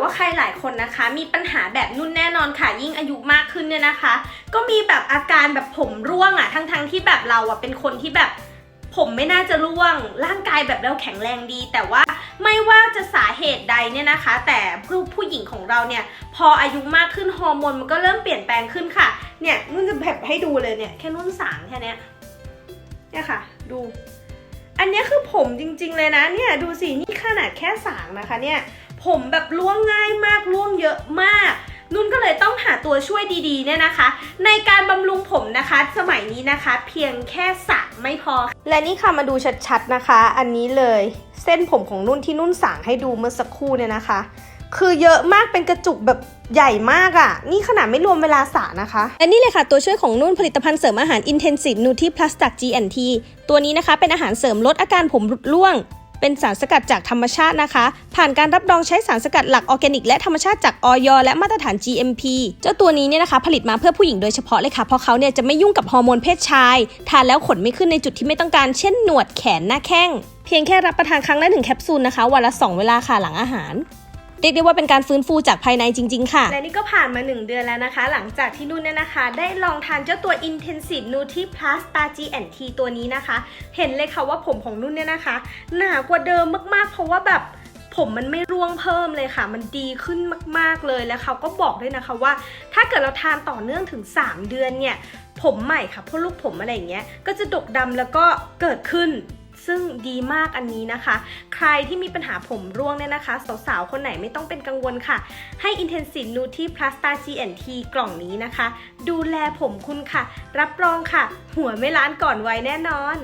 ว่าใครหลายคนนะคะ มีปัญหาแบบนุ่นแน่นอนค่ะ ยิ่งอายุมากขึ้นเนี่ยนะคะ ก็มีแบบอาการแบบผมร่วงอะทั้งๆที่แบบเราอะเป็นคนที่แบบผมไม่น่าจะร่วง ร่างกายแบบเราแข็งแรงดี แต่ว่าไม่ว่าจะสาเหตุใดเนี่ยนะคะ แต่ผู้ผู้หญิงของเราเนี่ย พออายุมากขึ้นฮอร์โมนมันก็เริ่มเปลี่ยนแปลงขึ้นค่ะ เนี่ยนุ่นจะแบบให้ดูเลยเนี่ยแค่นุ่นสางแค่นี้เนี่ยค่ะ ดู อันนี้คือผมจริงๆเลยนะเนี่ยดูสินี่ขนาดแค่สางนะคะเนี่ย ผมแบบร่วงง่ายมากร่วงเยอะมาก นุ่นก็เลยต้องหาตัวช่วยดีๆเนี่ยนะคะ ในการบำรุงผมนะคะ สมัยนี้นะคะ เพียงแค่สระไม่พอ และนี่ค่ะมาดูชัดๆนะคะ อันนี้เลย เส้นผมของนุ่นที่นุ่นสางให้ดูเมื่อสักครู่เนี่ยนะคะ คือเยอะมากเป็นกระจุกแบบใหญ่มากอะ่ะ นี่ขนาดไม่รวมเวลาสระนะคะ และนี่เลยค่ะ ตัวช่วยของนุ่นผลิตภัณฑ์เสริมอาหาร Intensive Nutri Plus จาก GNT ตัวนี้นะคะเป็นอาหารเสริมลดอาการผมหลุดร่วง เป็นสารสกัดจากธรรมชาตินะคะ ผ่านการรับรองใช้สารสกัดหลักออร์แกนิกและธรรมชาติจากออยและมาตรฐาน GMP เจ้าตัวนี้เนี่ยนะคะผลิตมาเพื่อผู้หญิงโดยเฉพาะเลยค่ะ เพราะเขาเนี่ยจะไม่ยุ่งกับฮอร์โมนเพศชาย ทานแล้วขนไม่ขึ้นในจุดที่ไม่ต้องการ เช่นหนวดแขนหน้าแข้ง เพียงแค่รับประทานครั้งละหนึ่งแคปซูลนะคะวันละ 2 เวลาค่ะหลังอาหาร เรียกได้ว่าเป็นการฟื้นฟูจากภายในจริง ๆ ค่ะ และนี่ก็ผ่านมา 1 เดือนแล้วนะคะ หลังจากที่นุ่นเนี่ยนะคะ ได้ลองทานเจ้าตัว Intensive Nutri Plus t a GNT ตัวนี้นะคะ เห็นเลยค่ะว่าผมของนุ่นเนี่ยนะคะ หนากว่าเดิมมากๆ เพราะว่าแบบผมมันไม่ร่วงเพิ่มเลยค่ะ มันดีขึ้นมากๆเลยแล้วเขาก็บอกด้วยนะคะว่า ถ้าเกิดเราทานต่อเนื่องถึง 3 เดือนเนี่ย ผมใหม่ค่ะพวกลูกผมอะไรอย่างเงี้ยก็จะดกดำแล้วก็เกิดขึ้น ซึ่งดีมากอันนี้นะคะ ใครที่มีปัญหาผมร่วงเนี่ยนะคะ สาวๆ คนไหนไม่ต้องเป็นกังวลค่ะ ให้ Intensive Nutri Plus Star GNT กล่องนี้นะคะ ดูแลผมคุณค่ะ รับรองค่ะ หัวไม่ล้านก่อนไวแน่นอน